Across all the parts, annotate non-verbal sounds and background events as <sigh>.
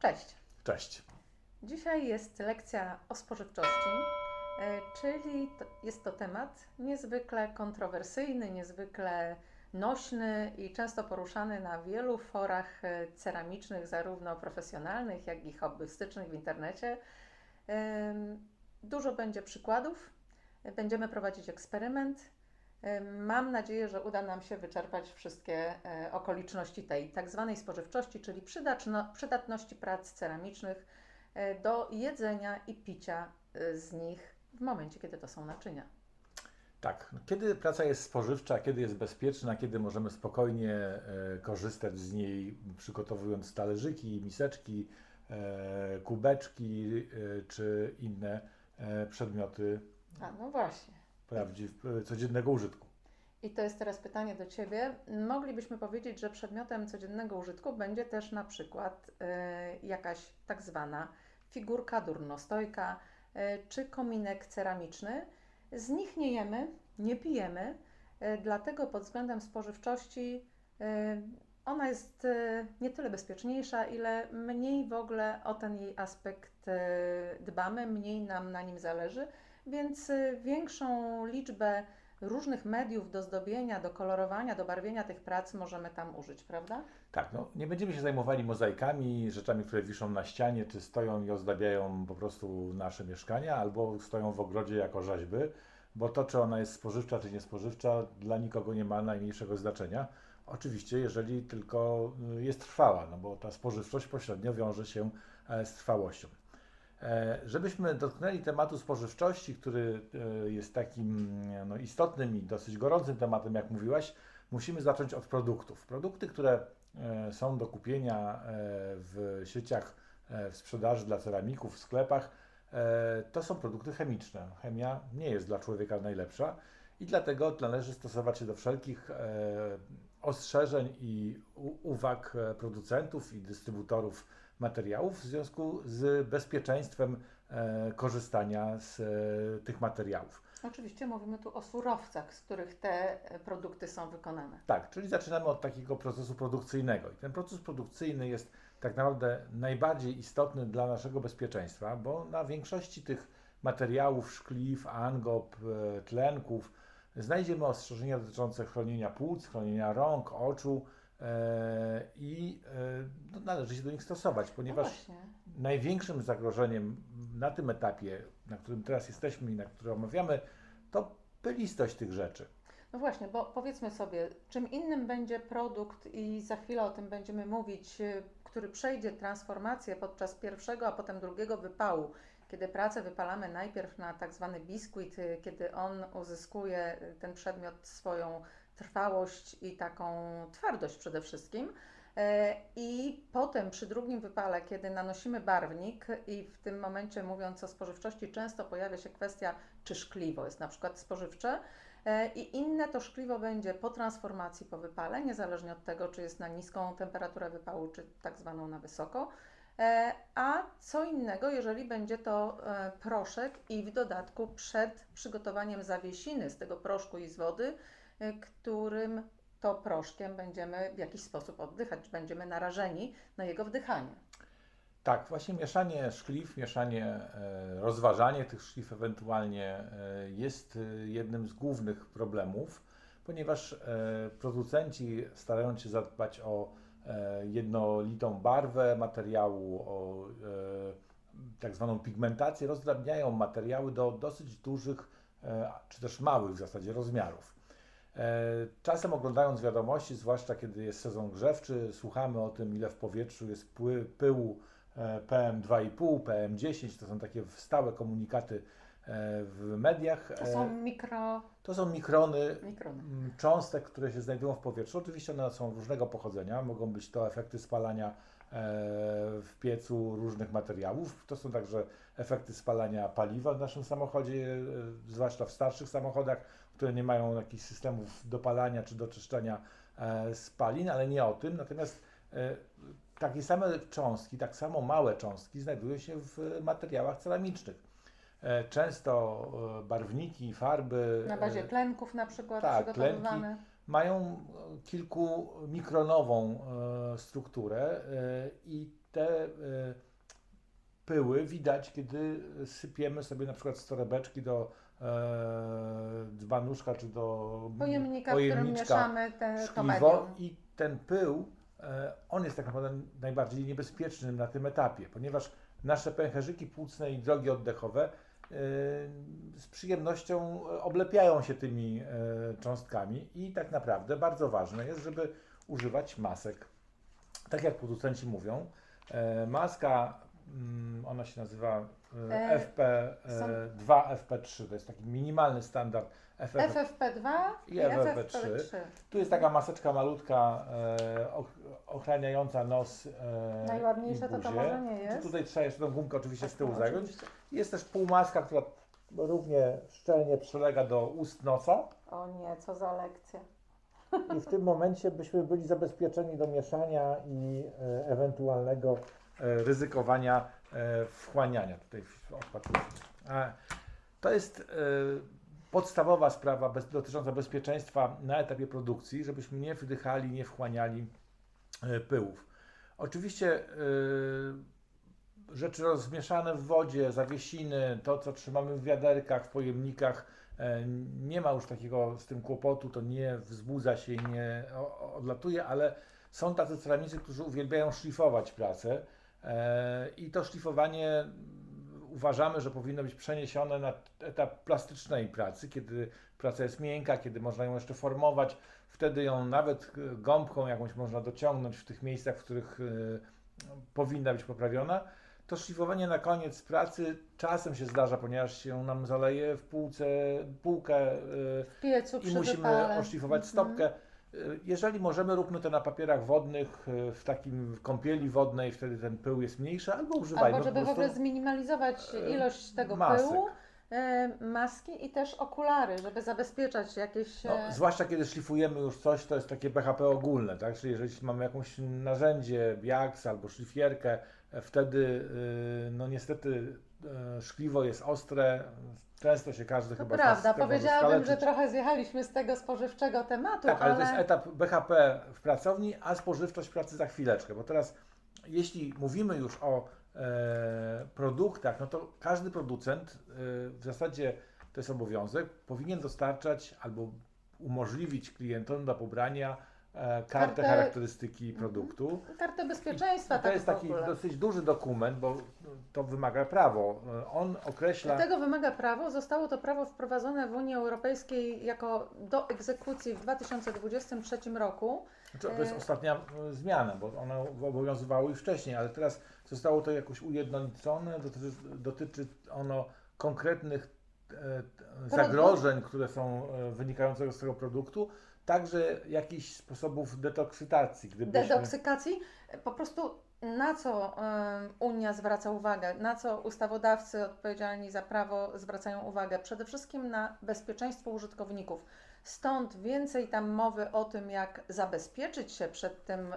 Cześć. Cześć. Dzisiaj jest lekcja o spożywczości, e, czyli to, jest to temat niezwykle kontrowersyjny, niezwykle nośny i często poruszany na wielu forach e, ceramicznych, zarówno profesjonalnych, jak i hobbystycznych w internecie. Dużo będzie przykładów, będziemy prowadzić eksperyment. Em, Mam nadzieję, że uda nam się wyczerpać wszystkie e, okoliczności tej tak zwanej spożywczości, czyli przydatno, przydatności prac ceramicznych e, do jedzenia i picia z nich w momencie, kiedy to są naczynia. Tak, kiedy praca jest spożywcza, kiedy jest bezpieczna, kiedy możemy spokojnie korzystać z niej, przygotowując talerzyki, miseczki, kubeczki czy inne przedmioty A no właśnie. Prawdziw, e, codziennego użytku. I to jest teraz pytanie do Ciebie. Moglibyśmy powiedzieć, że przedmiotem codziennego użytku będzie też na przykład e, jakaś tak zwana figurka, durnostojka e, czy kominek ceramiczny. Z nich nie jemy, nie pijemy, dlatego pod względem spożywczości ona jest nie tyle bezpieczniejsza, ile mniej w ogóle o ten jej aspekt dbamy, mniej nam na nim zależy, więc e, większą liczbę różnych mediów do zdobienia, do kolorowania, do barwienia tych prac możemy tam użyć, prawda? Tak, no nie będziemy się zajmowali mozaikami, rzeczami, które wiszą na ścianie, czy stoją i ozdabiają po prostu nasze mieszkania, albo stoją w ogrodzie jako rzeźby, bo to, czy ona jest spożywcza, czy niespożywcza, dla nikogo nie ma najmniejszego znaczenia. Oczywiście, jeżeli tylko y, jest trwała, no bo ta spożywczość pośrednio wiąże się e, z trwałością. E, Żebyśmy dotknęli tematu spożywczości, który e, jest takim no, istotnym i dosyć gorącym tematem, jak mówiłaś, musimy zacząć od produktów. Produkty, które e, są do kupienia w sieciach w sprzedaży dla ceramików, w sklepach, to są produkty chemiczne. Chemia nie jest dla człowieka najlepsza i dlatego należy stosować się do wszelkich ostrzeżeń i uwag producentów i dystrybutorów materiałów w związku z bezpieczeństwem e, korzystania z e, tych materiałów. Oczywiście mówimy tu o surowcach, z których te e, produkty są wykonane. Tak, czyli zaczynamy od takiego procesu produkcyjnego. I ten proces produkcyjny jest tak naprawdę najbardziej istotny dla naszego bezpieczeństwa, bo na większości tych materiałów, szkliw, angop, tlenków znajdziemy ostrzeżenia dotyczące chronienia płuc, chronienia rąk, oczu i e, no, należy się do nich stosować, No ponieważ właśnie. największym zagrożeniem na tym etapie, na którym teraz jesteśmy i na którym omawiamy, to pylistość tych rzeczy. No właśnie, bo powiedzmy sobie, czym innym będzie produkt i za chwilę o tym będziemy mówić, y, który przejdzie transformację podczas pierwszego, a potem drugiego wypału, kiedy pracę wypalamy najpierw na tak zwany biskuit, y, kiedy on uzyskuje y, ten przedmiot swoją trwałość i taką twardość przede wszystkim. E, I potem przy drugim wypale, kiedy nanosimy barwnik, i w tym momencie mówiąc o spożywczości, często pojawia się kwestia, czy szkliwo jest na przykład spożywcze, E, I inne to szkliwo będzie po transformacji, po wypale, niezależnie od tego, czy jest na niską temperaturę wypału, czy tak zwaną na wysoko. E, A co innego, jeżeli będzie to proszek i w dodatku przed przygotowaniem zawiesiny z tego proszku i z wody, którym to proszkiem będziemy w jakiś sposób oddychać, czy będziemy narażeni na jego wdychanie. Tak, właśnie mieszanie szkliw, mieszanie, e, rozważanie tych szkliw ewentualnie e, jest e, jednym z głównych problemów, ponieważ e, producenci starając się zadbać o e, jednolitą barwę materiału, o e, tak zwaną pigmentację, rozdrabniają materiały do dosyć dużych e, czy też małych w zasadzie rozmiarów. E, Czasem oglądając wiadomości, zwłaszcza kiedy jest sezon grzewczy, słuchamy o tym, ile w powietrzu jest pyłu e, PM2,5, PM10, to są takie stałe komunikaty e, w mediach. To są E, mikro, To są mikrony mikrony. cząstek, które się znajdują w powietrzu. Oczywiście one są różnego pochodzenia, mogą być to efekty spalania e, w piecu różnych materiałów. To są także efekty spalania paliwa w naszym samochodzie, e, zwłaszcza w starszych samochodach, które nie mają jakichś systemów dopalania czy doczyszczania e, spalin, ale nie o tym. Natomiast e, takie same cząstki, tak samo małe cząstki znajdują się w materiałach ceramicznych. E, Często barwniki, farby. Na bazie tlenków na przykład tak, przygotowywane. mają e, kilkumikronową strukturę i te pyły widać, kiedy sypiemy sobie na przykład z torebeczki do e, dzbanuszka czy do Pojemnika, w którym pojemniczka mieszamy te, szkliwo i ten pył, e, on jest tak naprawdę najbardziej niebezpieczny na tym etapie, ponieważ nasze pęcherzyki płucne i drogi oddechowe e, z przyjemnością oblepiają się tymi cząstkami i tak naprawdę bardzo ważne jest, żeby używać masek. Tak jak producenci mówią, maska, ona się nazywa e, E, FP2, FP3, to jest taki minimalny standard FFP. FFP2 i i FFP3. FFP3. Tu jest taka maseczka malutka, e, och, ochraniająca nos e, Najładniejsze i to to może nie jest. Tutaj trzeba jeszcze tą gumkę oczywiście z tyłu Tak, zagiąć. oczywiście. Jest też półmaska, która równie szczelnie przylega do ust nosa O nie, co za lekcja. i w tym momencie byśmy byli zabezpieczeni do mieszania i e, ewentualnego e, ryzykowania e, wchłaniania. Tutaj odpatrzyłem. A To jest e, podstawowa sprawa bez, dotycząca bezpieczeństwa na etapie produkcji, żebyśmy nie wdychali, nie wchłaniali e, pyłów. Oczywiście e, rzeczy rozmieszane w wodzie, zawiesiny, to co trzymamy w wiaderkach, w pojemnikach, e, nie ma już takiego z tym kłopotu, to nie wzbudza się i nie odlatuje, ale są tacy ceramicy, którzy uwielbiają szlifować pracę e, i to szlifowanie uważamy, że powinno być przeniesione na etap plastycznej pracy, kiedy praca jest miękka, kiedy można ją jeszcze formować, wtedy ją nawet e, gąbką jakąś można dociągnąć w tych miejscach, w których e, powinna być poprawiona. To szlifowanie na koniec pracy czasem się zdarza, ponieważ się nam zaleje w półce, półkę e, W piecu i musimy wypale. oszlifować Mhm. stopkę. Y, Jeżeli możemy, róbmy to na papierach wodnych, y, w takim kąpieli wodnej, wtedy ten pył jest mniejszy, albo używajmy Albo żeby po w ogóle zminimalizować e, ilość tego masek. pyłu, maski i też okulary, żeby zabezpieczać jakieś... No, zwłaszcza kiedy szlifujemy już coś, to jest takie BHP ogólne, tak? Czyli jeżeli mamy jakieś narzędzie, biaks albo szlifierkę, wtedy y, no niestety szkliwo jest ostre, często się każdy To chyba prawda, może powiedziałabym, że trochę zjechaliśmy z tego spożywczego tematu, Tak, ale ale, to jest etap BHP w pracowni, a spożywczość pracy za chwileczkę, bo teraz jeśli mówimy już o e, produktach, no to każdy producent e, w zasadzie to jest obowiązek, powinien dostarczać albo umożliwić klientom do pobrania e, kartę Kartę- charakterystyki produktu. kartę bezpieczeństwa I to tak jest w taki dosyć duży dokument, bo to wymaga prawo. On określa. Tego wymaga prawo. Zostało to prawo wprowadzone w Unii Europejskiej jako do egzekucji w 2023 roku. Znaczy, to jest E, ostatnia e, zmiana, bo one obowiązywały już wcześniej, ale teraz zostało to jakoś ujednolicone. Dotyczy, dotyczy ono konkretnych e, zagrożeń, które są wynikające z tego produktu, także jakichś sposobów detoksykacji. Gdybyśmy... Dedoksykacji. Po prostu na co Unia zwraca uwagę, na co ustawodawcy odpowiedzialni za prawo zwracają uwagę? Przede wszystkim na bezpieczeństwo użytkowników. Stąd więcej tam mowy o tym, jak zabezpieczyć się przed tym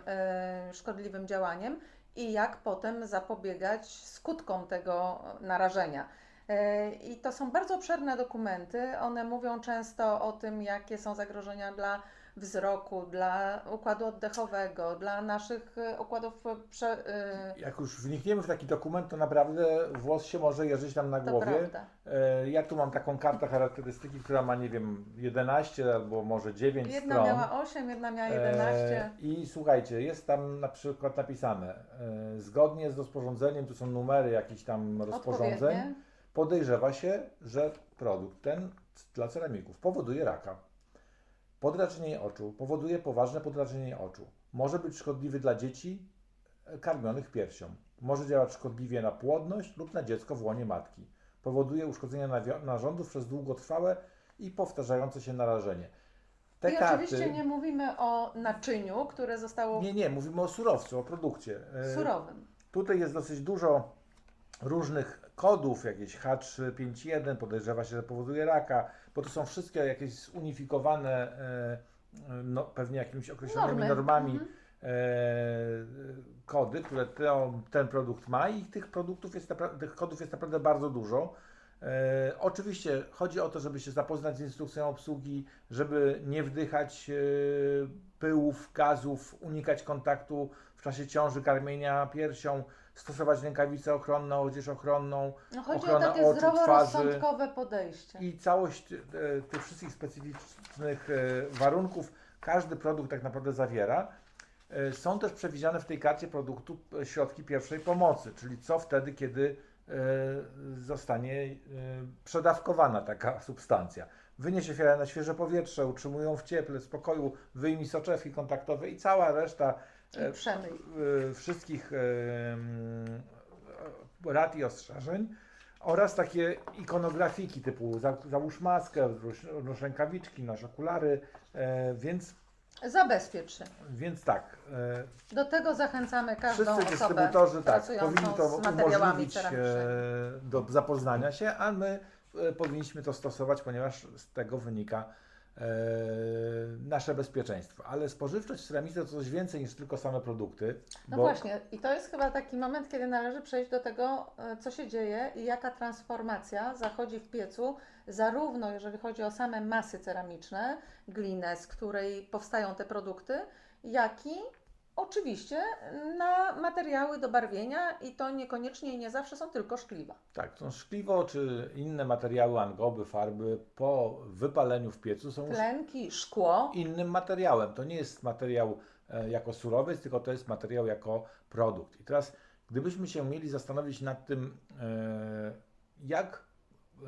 szkodliwym działaniem i jak potem zapobiegać skutkom tego narażenia. E, I to są bardzo obszerne dokumenty. One mówią często o tym, jakie są zagrożenia dla wzroku, dla układu oddechowego, dla naszych e, układów e, prze, e, Jak już wnikniemy w taki dokument, to naprawdę włos się może jeżyć nam na to głowie. prawda. E, Ja tu mam taką kartę charakterystyki, która ma, nie wiem, 11 albo może 9 Jedna stron. miała 8, jedna miała 11. E, I słuchajcie, jest tam na przykład napisane, e, zgodnie z rozporządzeniem, tu są numery jakichś tam rozporządzeń, podejrzewa się, że produkt ten dla ceramików powoduje raka. Podrażnienie oczu, powoduje poważne podrażnienie oczu. Może być szkodliwy dla dzieci e, karmionych piersią. Może działać szkodliwie na płodność lub na dziecko w łonie matki. Powoduje uszkodzenia narządów przez długotrwałe i powtarzające się narażenie. Te I karty... oczywiście nie mówimy o naczyniu, które zostało Nie, nie, mówimy o surowcu, o produkcie. E, surowym. Tutaj jest dosyć dużo różnych kodów, jakieś H351, podejrzewa się, że powoduje raka, bo to są wszystkie jakieś zunifikowane, e, no, pewnie jakimiś określonymi Normy. normami Mhm. e, kody, które ten produkt ma i tych produktów jest tych kodów jest naprawdę bardzo dużo. E, oczywiście chodzi o to, żeby się zapoznać z instrukcją obsługi, żeby nie wdychać e, pyłów, gazów, unikać kontaktu w czasie ciąży, karmienia piersią, stosować rękawice ochronne, odzież ochronną No, chodzi o takie oczu, zdroworozsądkowe podejście. i całość e, tych wszystkich specyficznych e, warunków każdy produkt tak naprawdę zawiera. E, Są też przewidziane w tej karcie produktu e, środki pierwszej pomocy, czyli co wtedy, kiedy e, zostanie e, przedawkowana taka <laughs> substancja. Wynieś ofiarę na świeże powietrze, utrzymują w cieple, spokoju, wyjmij soczewki kontaktowe i cała reszta przemyj. e, wszystkich e, rad i ostrzeżeń oraz takie ikonografiki typu za- załóż maskę, noś rękawiczki, noś okulary, e, więc, Zabezpiecz się. więc tak, e, Do tego zachęcamy każdą wszyscy osobę dystrybutorzy tak, powinni to umożliwić e, do zapoznania się, a my e, powinniśmy to stosować, ponieważ z tego wynika e, nasze bezpieczeństwo. Ale spożywczość w ceramice to coś więcej niż tylko same produkty. No bo- właśnie, i to jest chyba taki moment, kiedy należy przejść do tego, e, co się dzieje i jaka transformacja zachodzi w piecu, zarówno jeżeli chodzi o same masy ceramiczne, glinę, z której powstają te produkty, jak i oczywiście na materiały do barwienia i to niekoniecznie i nie zawsze są tylko szkliwa. Tak, to szkliwo czy inne materiały, angoby, farby po wypaleniu w piecu są Tlenki, szkło, innym materiałem. To nie jest materiał e, jako surowiec, tylko to jest materiał jako produkt. I teraz, gdybyśmy się mieli zastanowić nad tym, e, jak e,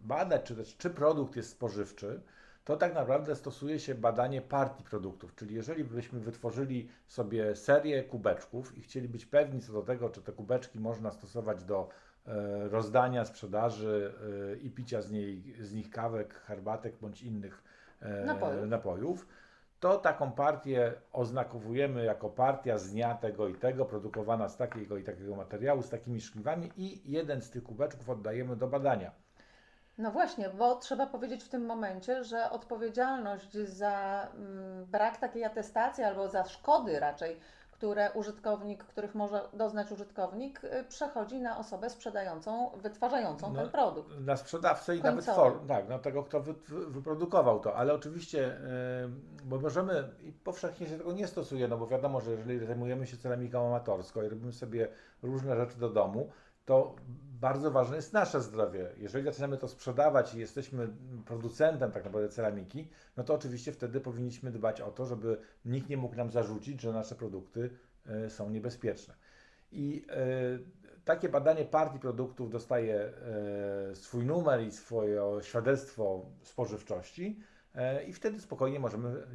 badać, czy też czy produkt jest spożywczy, to tak naprawdę stosuje się badanie partii produktów. Czyli jeżeli byśmy wytworzyli sobie serię kubeczków i chcieli być pewni co do tego, czy te kubeczki można stosować do e, rozdania, sprzedaży e, i picia z, niej, z nich kawek, herbatek bądź innych e, Napojów. napojów, to taką partię oznakowujemy jako partia z dnia tego i tego, produkowana z takiego i takiego materiału, z takimi szkliwami i jeden z tych kubeczków oddajemy do badania. No właśnie, bo trzeba powiedzieć w tym momencie, że odpowiedzialność za mm, brak takiej atestacji albo za szkody raczej, które użytkownik, których może doznać użytkownik, y, przechodzi na osobę sprzedającą, wytwarzającą No, ten produkt. Na sprzedawcę i nawet for, tak, na tego, kto wy, wy, wyprodukował to, ale oczywiście, bo możemy, i powszechnie się tego nie stosuje, no bo wiadomo, że jeżeli zajmujemy się ceramiką amatorską i robimy sobie różne rzeczy do domu, to bardzo ważne jest nasze zdrowie. Jeżeli zaczynamy to sprzedawać i jesteśmy producentem tak naprawdę ceramiki, no to oczywiście wtedy powinniśmy dbać o to, żeby nikt nie mógł nam zarzucić, że nasze produkty e, są niebezpieczne. I e, takie badanie partii produktów dostaje e, swój numer i swoje świadectwo spożywczości. I wtedy spokojnie możemy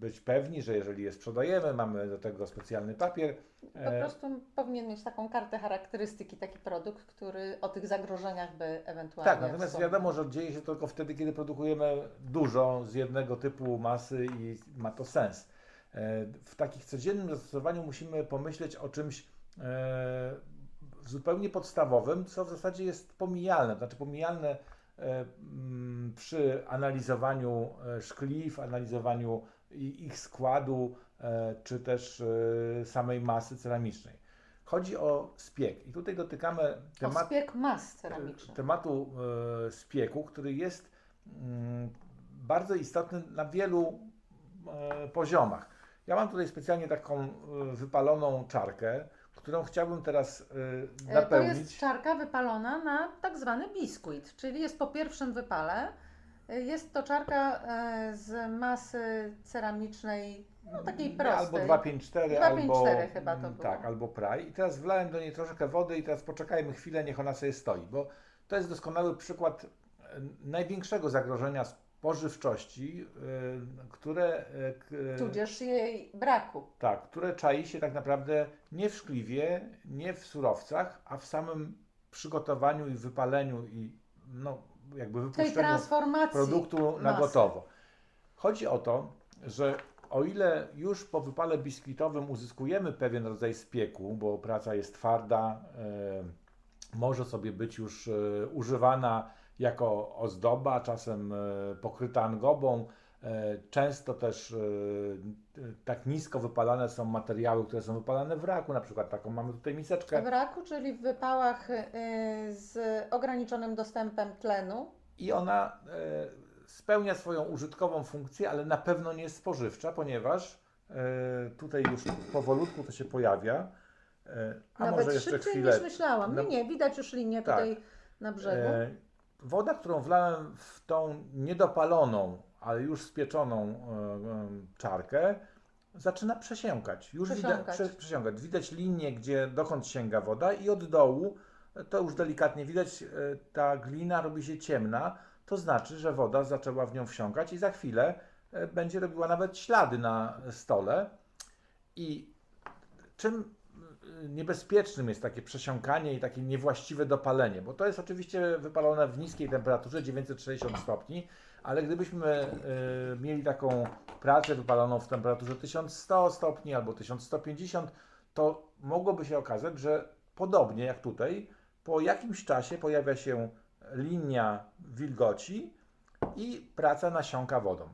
być pewni, że jeżeli je sprzedajemy, mamy do tego specjalny papier, Po e, prostu powinien mieć taką kartę charakterystyki, taki produkt, który o tych zagrożeniach by ewentualnie Tak, natomiast wspomniał. wiadomo, że dzieje się tylko wtedy, kiedy produkujemy dużo z jednego typu masy i ma to sens. E, W takich codziennym zastosowaniu musimy pomyśleć o czymś e, zupełnie podstawowym, co w zasadzie jest pomijalne. Znaczy pomijalne przy analizowaniu e, szkliw, analizowaniu ich składu, e, czy też e, samej masy ceramicznej. Chodzi o spiek i tutaj dotykamy O tematu spiek mas ceramicznych. tematu e, spieku, który jest mm, bardzo istotny na wielu poziomach. Ja mam tutaj specjalnie taką wypaloną czarkę, którą chciałbym teraz E, To napełnić. jest czarka wypalona na tak zwany biskuit, czyli jest po pierwszym wypale. Jest to czarka e, z masy ceramicznej, no takiej prostej. Albo 254, 254 albo chyba to mm, było. Tak, albo praj. I teraz wlałem do niej troszkę wody i teraz poczekajmy chwilę, niech ona sobie stoi, bo to jest doskonały przykład e, największego zagrożenia spożywczości, e, które Tudzież jej braku. Tak, które czai się tak naprawdę nie w szkliwie, nie w surowcach, a w samym przygotowaniu i wypaleniu i no, jakby wypuszczeniu produktu na masy. gotowo. Chodzi o to, że o ile już po wypale biskwitowym uzyskujemy pewien rodzaj spieku, bo praca jest twarda, e, może sobie być już e, używana jako ozdoba, czasem e, pokryta angobą, Często też e, tak nisko wypalane są materiały, które są wypalane w raku, na przykład taką mamy tutaj miseczkę W raku, czyli w wypałach y, z ograniczonym dostępem tlenu. i ona e, spełnia swoją użytkową funkcję, ale na pewno nie jest spożywcza, ponieważ e, tutaj już powolutku to się pojawia. E, A Nawet może jeszcze szybciej chwilę. niż myślałam. No- Nie, nie, widać już linię Tak. tutaj na brzegu. E, Woda, którą wlałem w tą niedopaloną, ale już spieczoną e, e, czarkę, zaczyna przesiąkać. Już widać, Przesiąkać. prze, przesiąkać. Widać linię, gdzie dokąd sięga woda i od dołu, e, to już delikatnie widać, ta glina robi się ciemna. To znaczy, że woda zaczęła w nią wsiąkać i za chwilę będzie robiła nawet ślady na stole. I czym niebezpiecznym jest takie przesiąkanie i takie niewłaściwe dopalenie, bo to jest oczywiście wypalone w niskiej temperaturze 960 stopni, ale gdybyśmy y, mieli taką pracę wypaloną w temperaturze 1100 stopni albo 1150, to mogłoby się okazać, że podobnie jak tutaj, po jakimś czasie pojawia się linia wilgoci i praca nasiąka wodą.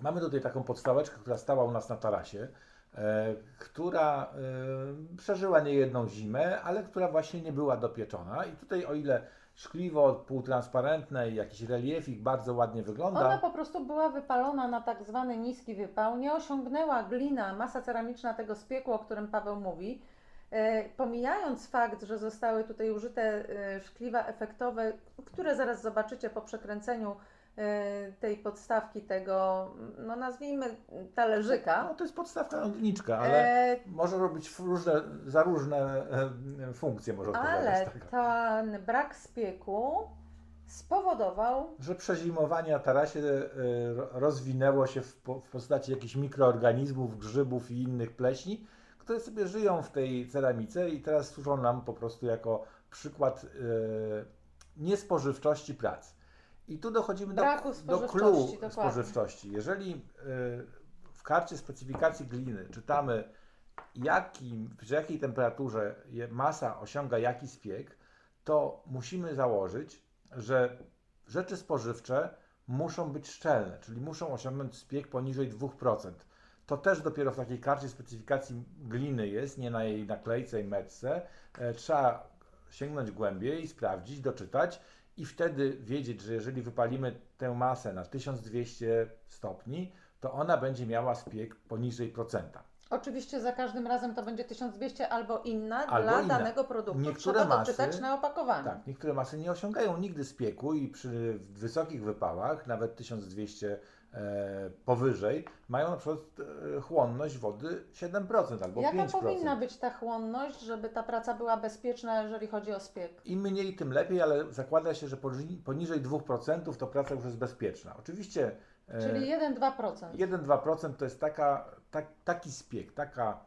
Mamy tutaj taką podstaweczkę, która stała u nas na tarasie, e, która e, przeżyła niejedną zimę, ale która właśnie nie była dopieczona. I tutaj o ile szkliwo półtransparentne i jakiś reliefik bardzo ładnie wygląda, Ona po prostu była wypalona na tak zwany niski wypał, nie osiągnęła glina, masa ceramiczna tego spiekłu, o którym Paweł mówi. E, Pomijając fakt, że zostały tutaj użyte e, szkliwa efektowe, które zaraz zobaczycie po przekręceniu e, tej podstawki, tego, no nazwijmy talerzyka. no to jest podstawka ogniczka, ale E, może robić różne, za różne e, e, funkcje może ale. Tak. ten brak spieku spowodował, że przezimowanie na tarasie e, ro- rozwinęło się w, po, w postaci jakichś mikroorganizmów, grzybów i innych pleśni, które sobie żyją w tej ceramice i teraz służą nam po prostu jako przykład e, niespożywczości prac. I tu dochodzimy do, Braku do spożywczości, clou dokładnie. spożywczości. Jeżeli e, w karcie specyfikacji gliny czytamy, jakim, przy jakiej temperaturze masa osiąga jaki spiek, to musimy założyć, że rzeczy spożywcze muszą być szczelne, czyli muszą osiągnąć spiek poniżej 2%. To też dopiero w takiej karcie specyfikacji gliny jest, nie na jej naklejce i metce. E, Trzeba sięgnąć głębiej, sprawdzić, doczytać i wtedy wiedzieć, że jeżeli wypalimy tę masę na 1200 stopni, to ona będzie miała spiek poniżej procenta. Oczywiście za każdym razem to będzie 1200 albo inna Albo dla inna. danego produktu. Niektóre Trzeba masy- doczytać na opakowaniu. Tak, niektóre masy nie osiągają nigdy spieku i przy wysokich wypałach, nawet 1200 e, powyżej, mają na przykład e, chłonność wody 7% albo Jaka 5%. powinna być ta chłonność, żeby ta praca była bezpieczna, jeżeli chodzi o spiek? Im mniej, tym lepiej, ale zakłada się, że poniżej- poniżej 2% to praca już jest bezpieczna. Oczywiście e, Czyli 1-2%. 1-2% to jest taka, tak, taki spiek, taka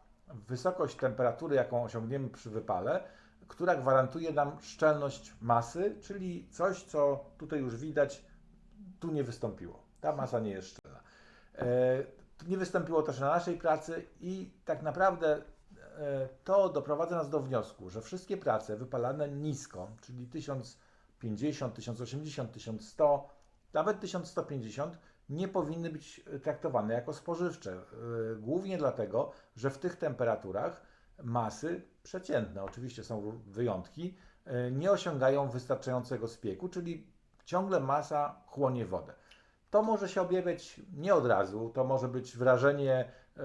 wysokość temperatury, jaką osiągniemy przy wypale, która gwarantuje nam szczelność masy, czyli coś, co tutaj już widać, tu nie wystąpiło. Ta masa nie jest szczelna. E, nie wystąpiło też na naszej pracy i tak naprawdę e, to doprowadza nas do wniosku, że wszystkie prace wypalane nisko, czyli 1050, 1080, 1100, nawet 1150, nie powinny być traktowane jako spożywcze. Yy, Głównie dlatego, że w tych temperaturach masy przeciętne, oczywiście są wyjątki, nie osiągają wystarczającego spieku, czyli ciągle masa chłonie wodę. To może się objawiać nie od razu, to może być wrażenie yy,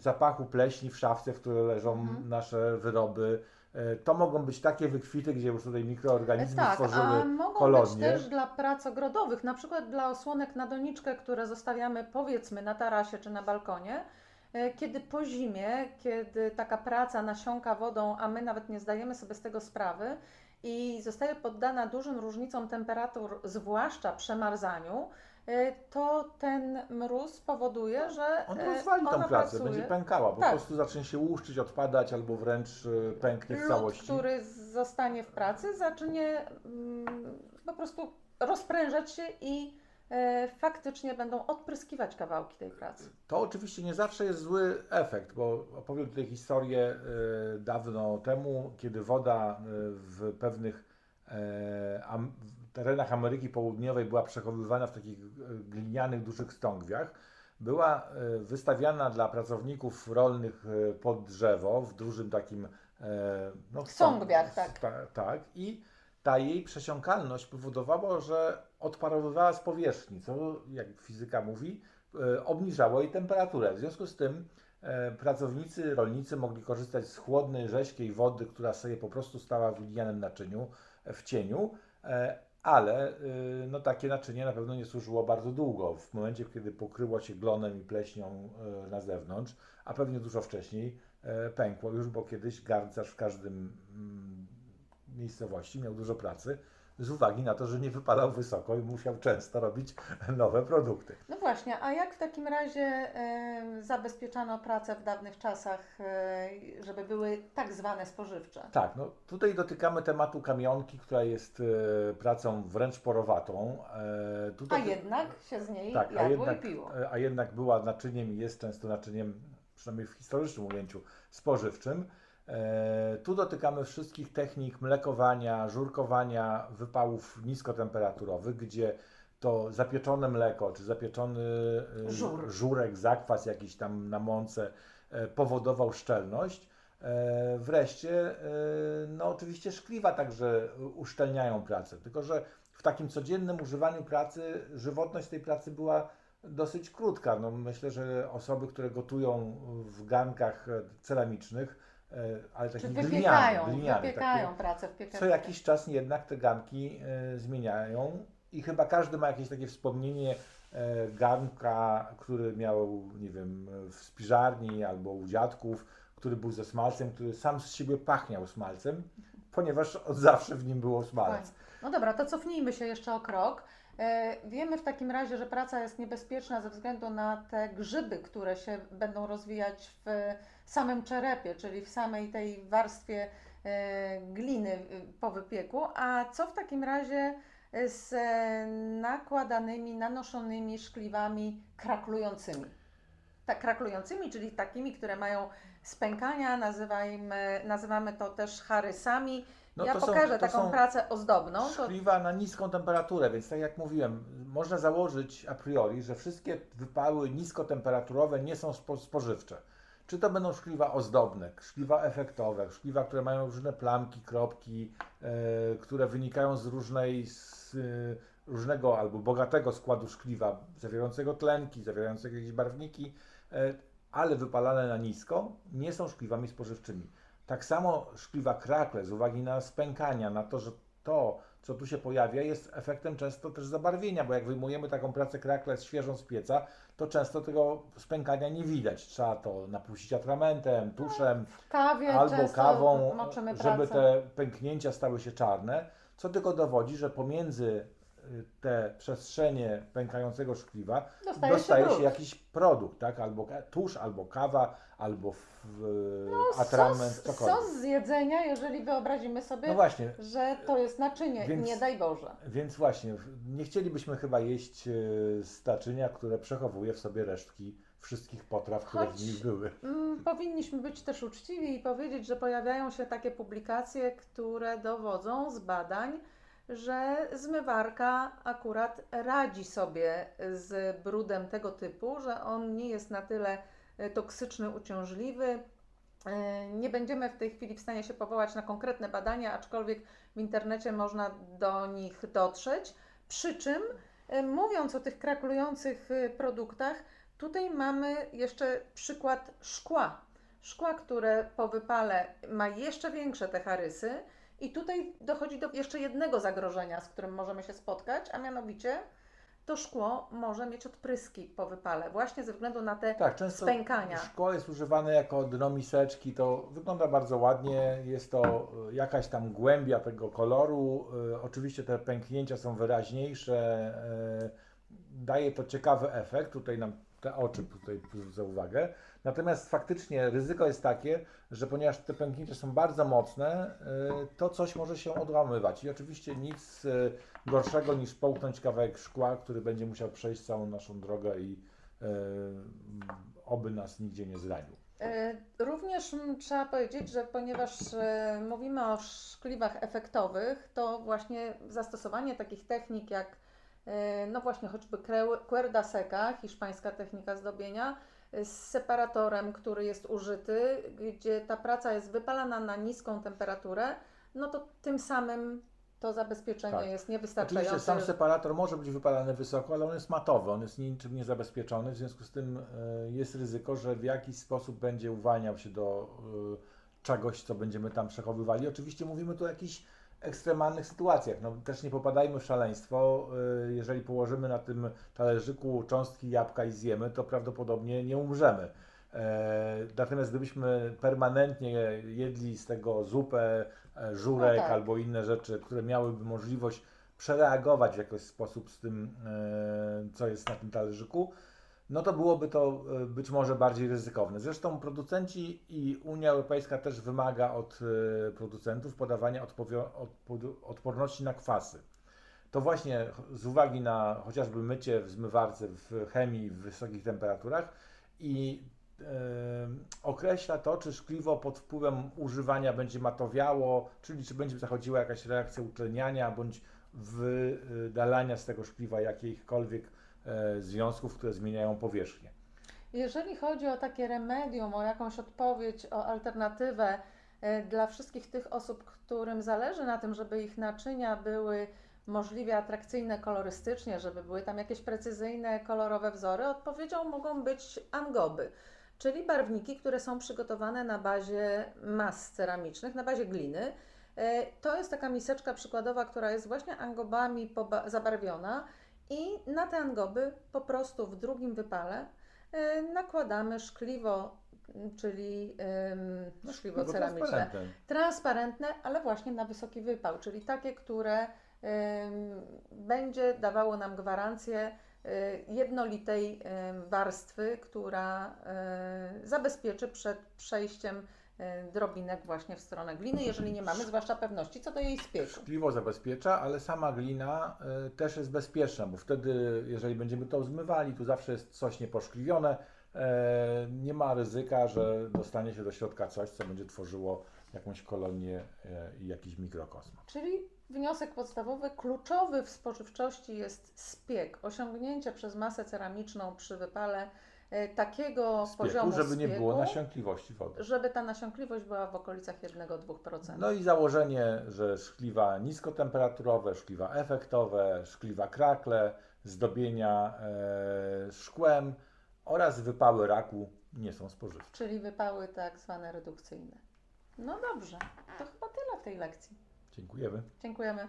zapachu pleśni w szafce, w której leżą Mhm. nasze wyroby. Yy, To mogą być takie wykwity, gdzie już tutaj mikroorganizmy Tak, stworzyły a mogą być kolonie. też dla prac ogrodowych, na przykład dla osłonek na doniczkę, które zostawiamy powiedzmy na tarasie czy na balkonie, e, kiedy po zimie, kiedy taka praca nasiąka wodą, a my nawet nie zdajemy sobie z tego sprawy i zostaje poddana dużym różnicom temperatur, zwłaszcza przemarzaniu, e, to ten mróz powoduje, że On e, rozwali tą pracę, pracuje. będzie pękała, po Tak. prostu zacznie się łuszczyć, odpadać albo wręcz e, pęknie w Lód, całości. który zostanie w pracy, zacznie mm, po prostu rozprężać się i e, faktycznie będą odpryskiwać kawałki tej pracy. To oczywiście nie zawsze jest zły efekt, bo opowiem tutaj historię e, dawno temu, kiedy woda e, w pewnych e, terenach Ameryki Południowej była przechowywana w takich e, glinianych, dużych stągwiach, była e, wystawiana dla pracowników rolnych e, pod drzewo w dużym takim no, Stągwiach, stąg- tak. Ta, tak. I ta jej przesiąkalność powodowała, że odparowywała z powierzchni, co jak fizyka mówi, obniżało jej temperaturę. W związku z tym pracownicy, rolnicy mogli korzystać z chłodnej, rześkiej wody, która sobie po prostu stała w glinianym naczyniu, w cieniu, ale e, no, takie naczynie na pewno nie służyło bardzo długo. W momencie, kiedy pokryło się glonem i pleśnią e, na zewnątrz, a pewnie dużo wcześniej e, pękło już, bo kiedyś garncarz w każdym mm, miejscowości miał dużo pracy z uwagi na to, że nie wypalał wysoko i musiał często robić nowe produkty. No właśnie, a jak w takim razie e, zabezpieczano pracę w dawnych czasach, e, żeby były tak zwane spożywcze? Tak, no tutaj dotykamy tematu kamionki, która jest e, pracą wręcz porowatą. E, A tutaj, jednak się z niej tak, a jadło jednak, i piło. a jednak była naczyniem i jest często naczyniem, przynajmniej w historycznym ujęciu, spożywczym. E, tu dotykamy wszystkich technik mlekowania, żurkowania, wypałów niskotemperaturowych, gdzie to zapieczone mleko, czy zapieczony e, Żur. żurek, zakwas jakiś tam na mące e, powodował szczelność. Wreszcie, no oczywiście szkliwa także uszczelniają pracę, tylko że w takim codziennym używaniu pracy żywotność tej pracy była dosyć krótka. No myślę, że osoby, które gotują w garnkach e, ceramicznych, ale Czy takich wypiekają, wypiekają takie, pracę w piekarni. co jakiś czas jednak te garnki e, zmieniają i chyba każdy ma jakieś takie wspomnienie e, garnka, który miał, nie wiem, w spiżarni albo u dziadków, który był ze smalcem, który sam z siebie pachniał smalcem, ponieważ od zawsze w nim było. Fajnie. No dobra, to cofnijmy się jeszcze o krok. E, Wiemy w takim razie, że praca jest niebezpieczna ze względu na te grzyby, które się będą rozwijać w samym czerepie, czyli w samej tej warstwie e, gliny e, po wypieku. A co w takim razie z nakładanymi, nanoszonymi szkliwami kraklującymi? Tak, kraklującymi, czyli takimi, które mają spękania, nazywajmy, nazywamy to też charysami. No ja to są- pokażę to taką są pracę ozdobną. To, Szkliwa na niską temperaturę, więc tak jak mówiłem, można założyć a priori, że wszystkie wypały niskotemperaturowe nie są spo, spożywcze. Czy to będą szkliwa ozdobne, szkliwa efektowe, szkliwa, które mają różne plamki, kropki, e, które wynikają z różnej, z, e, różnego albo bogatego składu szkliwa, zawierającego tlenki, zawierającego jakieś barwniki, e, ale wypalane na nisko, nie są szkliwami spożywczymi. Tak samo szkliwa krakle z uwagi na spękania, na to, że to, co tu się pojawia, jest efektem często też zabarwienia, bo jak wyjmujemy taką pracę krakle świeżą z pieca, to często tego spękania nie widać. Trzeba to napuścić atramentem, tuszem kawie albo kawą, żeby pracę. te pęknięcia stały się czarne, co tylko dowodzi, że pomiędzy y, te przestrzenie pękającego szkliwa Dostaje, dostaje się, się jakiś produkt, tak? Albo tusz, albo kawa, albo w, No, atrament, sos, cokolwiek. sos z jedzenia, jeżeli wyobrazimy sobie, No właśnie, że to jest naczynie, Więc- nie daj Boże. więc właśnie, nie chcielibyśmy chyba jeść z naczynia, które przechowuje w sobie resztki wszystkich potraw, które Choć- w nich były. Mm, Powinniśmy być też uczciwi i powiedzieć, że pojawiają się takie publikacje, które dowodzą z badań, że zmywarka akurat radzi sobie z brudem tego typu, że on nie jest na tyle e, toksyczny, uciążliwy. E, Nie będziemy w tej chwili w stanie się powołać na konkretne badania, aczkolwiek w internecie można do nich dotrzeć. Przy czym, e, mówiąc o tych krakulujących e, produktach, Tutaj mamy jeszcze przykład szkła. Szkła, które po wypale ma jeszcze większe te charysy. I tutaj dochodzi do jeszcze jednego zagrożenia, z którym możemy się spotkać, a mianowicie to szkło może mieć odpryski po wypale, właśnie ze względu na te Tak, często spękania. szkło jest używane jako dno miseczki, to wygląda bardzo ładnie, jest to y, jakaś tam głębia tego koloru, y, oczywiście te pęknięcia są wyraźniejsze, y, daje to ciekawy efekt, tutaj nam te oczy tutaj zwrócę uwagę, natomiast faktycznie ryzyko jest takie, że ponieważ te pęknięcia są bardzo mocne, y, to coś może się odłamywać. I oczywiście nic y, gorszego niż połknąć kawałek szkła, który będzie musiał przejść całą naszą drogę i y, oby nas nigdzie nie zranił. Również trzeba powiedzieć, że ponieważ mówimy o szkliwach efektowych, to właśnie zastosowanie takich technik jak no właśnie choćby cuerda seca, hiszpańska technika zdobienia, e, z separatorem, który jest użyty, gdzie ta praca jest wypalana na niską temperaturę, no to tym samym to zabezpieczenie Tak. jest Oczywiście niewystarczające. sam separator może być wypalany wysoko, ale on jest matowy, on jest niczym nie zabezpieczony, w związku z tym e, jest ryzyko, że w jakiś sposób będzie uwalniał się do e, czegoś, co będziemy tam przechowywali. Oczywiście mówimy tu o jakichś ekstremalnych sytuacjach. No, też nie popadajmy w szaleństwo. E, Jeżeli położymy na tym talerzyku cząstki jabłka i zjemy, to prawdopodobnie nie umrzemy. E, Natomiast gdybyśmy permanentnie jedli z tego zupę, e, żurek No tak. albo inne rzeczy, które miałyby możliwość przereagować w jakiś sposób z tym, e, co jest na tym talerzyku, no to byłoby to e, być może bardziej ryzykowne. Zresztą producenci i Unia Europejska też wymaga od e, producentów podawania odporności na kwasy. To właśnie z uwagi na chociażby mycie w zmywarce, w chemii w wysokich temperaturach i e, określa to, czy szkliwo pod wpływem używania będzie matowiało, czyli czy będzie zachodziła jakaś reakcja utleniania bądź wydalania z tego szkliwa jakichkolwiek związków, które zmieniają powierzchnię. Jeżeli chodzi o takie remedium, o jakąś odpowiedź, o alternatywę e, dla wszystkich tych osób, którym zależy na tym, żeby ich naczynia były możliwie atrakcyjne kolorystycznie, żeby były tam jakieś precyzyjne, kolorowe wzory, odpowiedzią mogą być angoby, czyli barwniki, które są przygotowane na bazie mas ceramicznych, na bazie gliny. E, To jest taka miseczka przykładowa, która jest właśnie angobami zabarwiona i na te angoby po prostu w drugim wypale e, nakładamy szkliwo, m, czyli no, szkliwo Szkliwo ceramiczne, transparentne. transparentne, ale właśnie na wysoki wypał, czyli takie, które będzie dawało nam gwarancję y, jednolitej warstwy, która y, zabezpieczy przed przejściem y, drobinek właśnie w stronę gliny, jeżeli nie mamy zwłaszcza pewności co do jej spieku. Szkliwo zabezpiecza, ale sama glina y, też jest bezpieczna, bo wtedy, jeżeli będziemy to zmywali, tu zawsze jest coś nieposzkliwione, e, nie ma ryzyka, że dostanie się do środka coś, co będzie tworzyło jakąś kolonię e, i jakiś mikrokosmos. Czyli wniosek podstawowy, kluczowy w spożywczości jest spiek, osiągnięcie przez masę ceramiczną przy wypale e, takiego poziomu Spieku, żeby nie było nasiąkliwości wody. żeby ta nasiąkliwość była w okolicach 1-2%. No i założenie, że szkliwa niskotemperaturowe, szkliwa efektowe, szkliwa krakle, zdobienia e, szkłem oraz wypały raku nie są spożywcze. Czyli wypały tak zwane redukcyjne. No dobrze, to chyba tyle w tej lekcji. Dziękujemy. Dziękujemy.